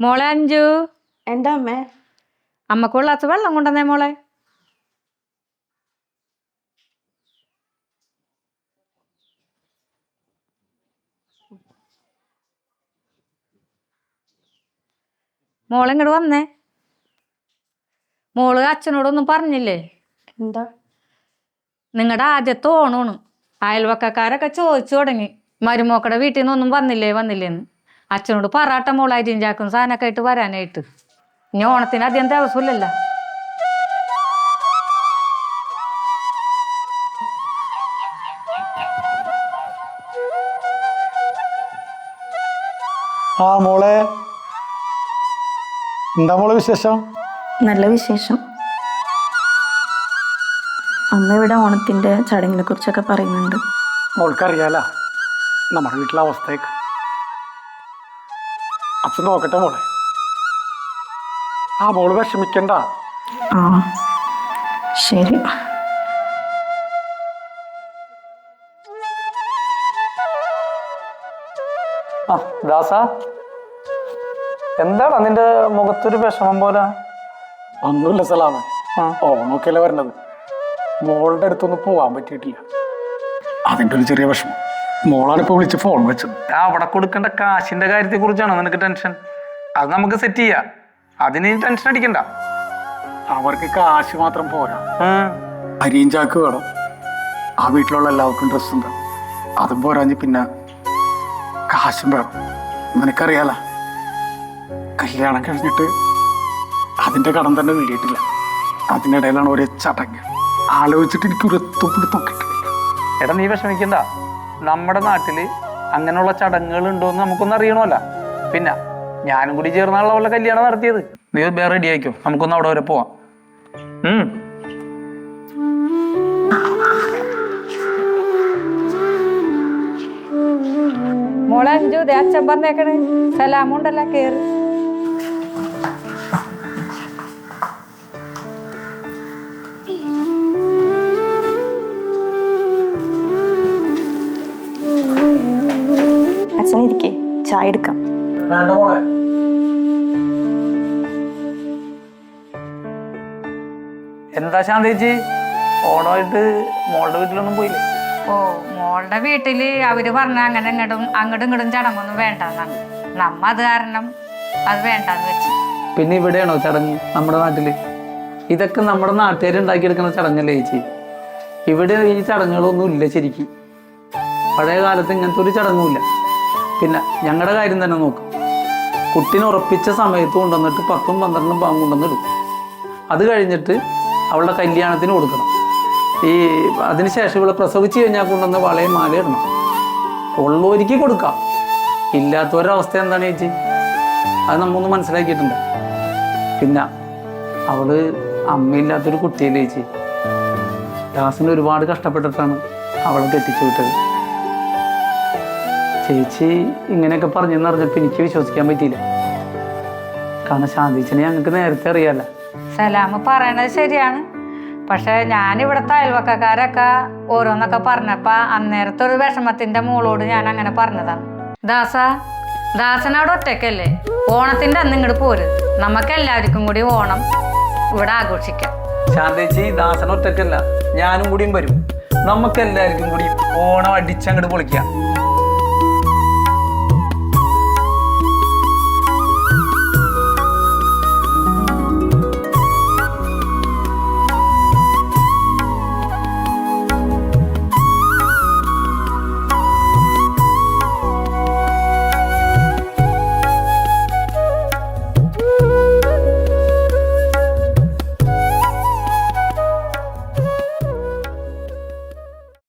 മോളെ അഞ്ചു. എന്താ അമ്മേ? അമ്മയ്ക്ക് ഒരു ഗ്ലാസ് വെള്ളം കൊണ്ടുവന്നേ മോളെ. മോളെ ഇങ്ങോട്ട് വന്നേ. മോൾ അച്ഛനോടൊന്നും പറഞ്ഞില്ലേ? എന്താ? നിങ്ങളുടെ ആദ്യത്തെ ഓണമാണ് അയൽവക്കക്കാരൊക്കെ ചോദിച്ചു തുടങ്ങി. മരുമോക്കടെ വീട്ടിൽ നിന്നൊന്നും വന്നില്ലേ വന്നില്ലേന്ന്. അച്ഛനോട് പറാട്ട മോളായി ജിഞ്ചാക്കും ചാക്കും സാധനമൊക്കെ ആയിട്ട് വരാനായിട്ട്. ഇനി ഓണത്തിന് അധികം ദിവസമില്ലല്ലോ. ആ മോളെ എന്താ മോളെ വിശേഷം? നല്ല വിശേഷം. അമ്മ ഇവിടെ ഓണത്തിന്റെ ചടങ്ങിനെ കുറിച്ചൊക്കെ പറയുന്നുണ്ട്. മോൾക്കറിയാല നമ്മുടെ വീട്ടിലെ അവസ്ഥയൊക്കെ. അച്ഛൻ നോക്കട്ടെ മോളെ. ആ മോൾ വിഷമിക്കണ്ട. ആ ശരി. ആ ദാസ. എന്താണ് നിന്റെ മുഖത്തൊരു വിഷമം പോലെ? ഒന്നുമില്ല സലാമ. ഓ ഓണമൊക്കെയല്ലേ വരണത്. മോളുടെ അടുത്തൊന്നും പോവാൻ പറ്റിയിട്ടില്ല. അതിന്റെ ഒരു ചെറിയ വിഷമം. മോളാണ് ഇപ്പൊ വിളിച്ച് ഫോൺ വെച്ചത്. ആ അവിടെ കൊടുക്കേണ്ട കാശിന്റെ കാര്യത്തെ കുറിച്ചാണോ നിനക്ക് ടെൻഷൻ അത് നമുക്ക് സെറ്റ് ചെയ്യാം. അതിന് ടെൻഷൻ അടിക്കണ്ട. അവർക്ക് കാശ് മാത്രം പോരാ. അരിയും ചാക്ക് വേണം. ആ വീട്ടിലുള്ള എല്ലാവർക്കും ഡ്രസ് ഉണ്ട്. അതും പോരാഞ്ഞ് പിന്നെ കാശും വേണം. നിനക്കറിയാല കല്യാണം കഴിഞ്ഞിട്ട് അതിന്റെ കടം തന്നെ വീടിയിട്ടില്ല അതിനിടയിലാണ് ഒരേ ചടങ്ങ്. ആലോചിച്ചിട്ട് എനിക്ക് ഒരു എത്തും എടാ നീ വിഷമിക്കണ്ട. നമ്മുടെ നാട്ടിൽ അങ്ങനെയുള്ള ചടങ്ങുകൾ ഉണ്ടോന്ന് നമുക്കൊന്നും അറിയണമല്ല. പിന്നെ ഞാനും കൂടി ചേർന്നുള്ള വല്ല കല്യാണം നടത്തിയത്. നീ വേറെ റെഡി ആയിക്കോ. നമുക്കൊന്ന് അവിടെ വരെ പോവാം. മോളെ അഞ്ചു ദേ അച്ഛൻ പറഞ്ഞേക്കണേ. സലാമുണ്ടല്ലോ കേറ്. ഇരിക്കേ ചായ എടുക്കാം. എന്താ ശാന്തേച്ചി ഓണമായിട്ട് മോളുടെ വീട്ടിലൊന്നും പോയില്ലേ? ഓ മോളുടെ വീട്ടിൽ അവർ പറഞ്ഞ അങ്ങനെ ഇങ്ങോട്ടും അങ്ങോട്ടും ഇങ്ങോട്ടും ചടങ്ങൊന്നും വേണ്ടെന്നാണ്. നമ്മ അത് കാരണം അത് വേണ്ടെന്ന് വെച്ചു. പിന്നെ ഇവിടെയാണോ ചടങ്ങ് നമ്മുടെ നാട്ടിൽ? ഇതൊക്കെ നമ്മുടെ നാട്ടുകാർ ഉണ്ടാക്കിയെടുക്കുന്ന ചടങ്ങല്ലേ ചേച്ചി? ഇവിടെ ഈ ചടങ്ങുകളൊന്നും ഇല്ല ശരിക്കും. പഴയ കാലത്ത് ഇങ്ങനത്തെ ഒരു ചടങ്ങുമില്ല പിന്നെ ഞങ്ങളുടെ കാര്യം തന്നെ നോക്കും. കുട്ടീനെ ഉറപ്പിച്ച സമയത്ത് കൊണ്ടുവന്നിട്ട് പത്തും പന്ത്രണ്ടും പാവം കൊണ്ടുവന്നിടും അത് കഴിഞ്ഞിട്ട് അവളുടെ കല്യാണത്തിന് കൊടുക്കണം. ഈ അതിനുശേഷം ഇവിടെ പ്രസവിച്ച് കഴിഞ്ഞാൽ കൊണ്ടുവന്ന് വളയും മാല ഇടണം. ഉള്ളവർക്ക് കൊടുക്കാം. ഇല്ലാത്തവരവസ്ഥ എന്താണ് ചേച്ചി? അത് നമ്മൊന്ന് മനസ്സിലാക്കിയിട്ടുണ്ട്. പിന്നെ അവൾ അമ്മയില്ലാത്തൊരു കുട്ടിയല്ലേ ചേച്ചി? ദാസിന് ഒരുപാട് കഷ്ടപ്പെട്ടിട്ടാണ് അവളെ കെട്ടിച്ചു വിട്ടത്. ചേച്ചി ഇങ്ങനെയൊക്കെ പറഞ്ഞെന്ന് അറിഞ്ഞപ്പോൾ എനിക്ക് വിശ്വസിക്കാൻ പറ്റിയില്ല. കാരണം ശാന്തിച്ചനെ ഞങ്ങൾക്ക് നേരത്തെ അറിയാല്ല സലാമ് പറയണത് ശരിയാണ്. പക്ഷെ ഞാൻ ഇവിടുത്തെ അയൽവക്കക്കാരൊക്കെ ഓരോന്നൊക്കെ പറഞ്ഞപ്പോ അന്നേരത്തെ ഒരു വിഷമത്തിന്റെ മോളോട് ഞാൻ അങ്ങനെ പറഞ്ഞതാണ് ദാസ ദാസനോട് ഒറ്റയ്ക്കല്ലേ? ഓണത്തിന്റെ അന്ന് ഇങ്ങോട്ട് പോര്. നമുക്ക് എല്ലാവർക്കും കൂടി ഓണം ഇവിടെ ആഘോഷിക്കാം. ശാന്തേച്ചി ദാസൻ ഒറ്റയ്ക്കല്ല. ഞാനും കൂടിയും വരും. നമുക്ക് എല്ലാവർക്കും കൂടി ഓണം അടിച്ചങ്ങോട്ട് പൊളിക്കാം.